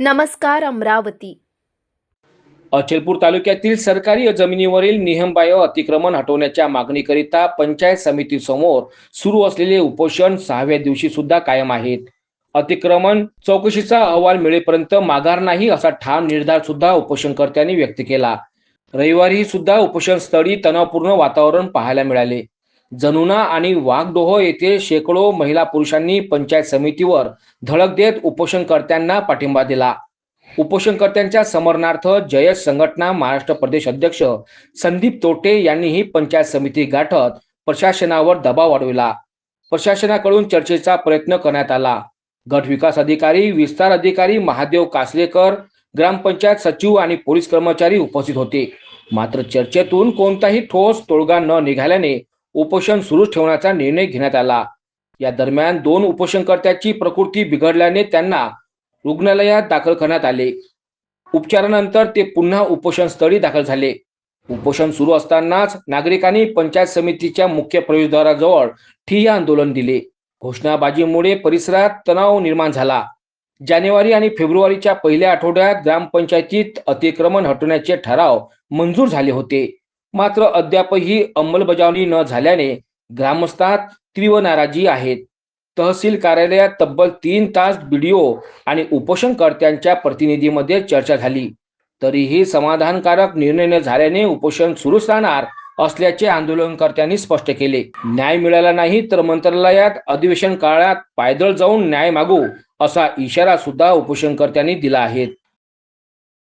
नमस्कार अमरावती. अचलपूर तालुक्यातील सरकारी जमिनीवरील नियमबाह्य अतिक्रमण हटवण्याच्या मागणीकरिता पंचायत समितीसमोर सुरू असलेले उपोषण सहाव्या दिवशी सुद्धा कायम आहेत. अतिक्रमण चौकशीचा अहवाल मिळेपर्यंत माघार नाही असा ठाम निर्धार सुद्धा उपोषणकर्त्यांनी व्यक्त केला. रविवारी सुद्धा उपोषण स्थळी तणावपूर्ण वातावरण पाहायला मिळाले. जनुना आणि वाघडोह येथे शेकडो महिला पुरुषांनी पंचायत समितीवर धडक देत उपोषणकर्त्यांना पाठिंबा दिला. उपोषणकर्त्यांच्या समरणार्थ जयश संघटना महाराष्ट्र प्रदेश अध्यक्ष संदीप तोटे यांनीही पंचायत समिती गाठत प्रशासनावर दबाव वाढविला. प्रशासनाकडून चर्चेचा प्रयत्न करण्यात आला. गट विकास अधिकारी विस्तार अधिकारी महादेव कासलेकर ग्रामपंचायत सचिव आणि पोलीस कर्मचारी उपस्थित होते. मात्र चर्चेतून कोणताही ठोस तोडगा न निघाल्याने उपोषण सुरूच ठेवण्याचा निर्णय घेण्यात आला. या दरम्यान दोन उपोषणकर्त्याची प्रकृती बिघडल्याने त्यांना रुग्णालयात दाखल करण्यात आले. उपचारानंतर ते पुन्हा उपोषण स्थळी दाखल झाले. उपोषण सुरू असतानाच नागरिकांनी पंचायत समितीच्या मुख्य प्रवेशद्वाराजवळ ठिय्या आंदोलन दिले. घोषणाबाजीमुळे परिसरात तणाव निर्माण झाला. जानेवारी आणि फेब्रुवारीच्या पहिल्या आठवड्यात ग्रामपंचायतीत अतिक्रमण हटवण्याचे ठराव मंजूर झाले होते. मात्र अद्यापही अंमलबजावणी न झाल्याने ग्रामस्थात तीव्र नाराजी आहेत तहसील कार्यालयात तब्बल तीन तास बीडीओ आणि उपोषणकर्त्यांच्या प्रतिनिधीमध्ये चर्चा झाली. तरीही समाधानकारक निर्णय न झाल्याने उपोषण सुरूच राहणार असल्याचे आंदोलनकर्त्यांनी स्पष्ट केले. न्याय मिळाला नाही तर मंत्रालयात अधिवेशन काळात पायदळ जाऊन न्याय मागू असा इशारा सुद्धा उपोषणकर्त्यांनी दिला आहे.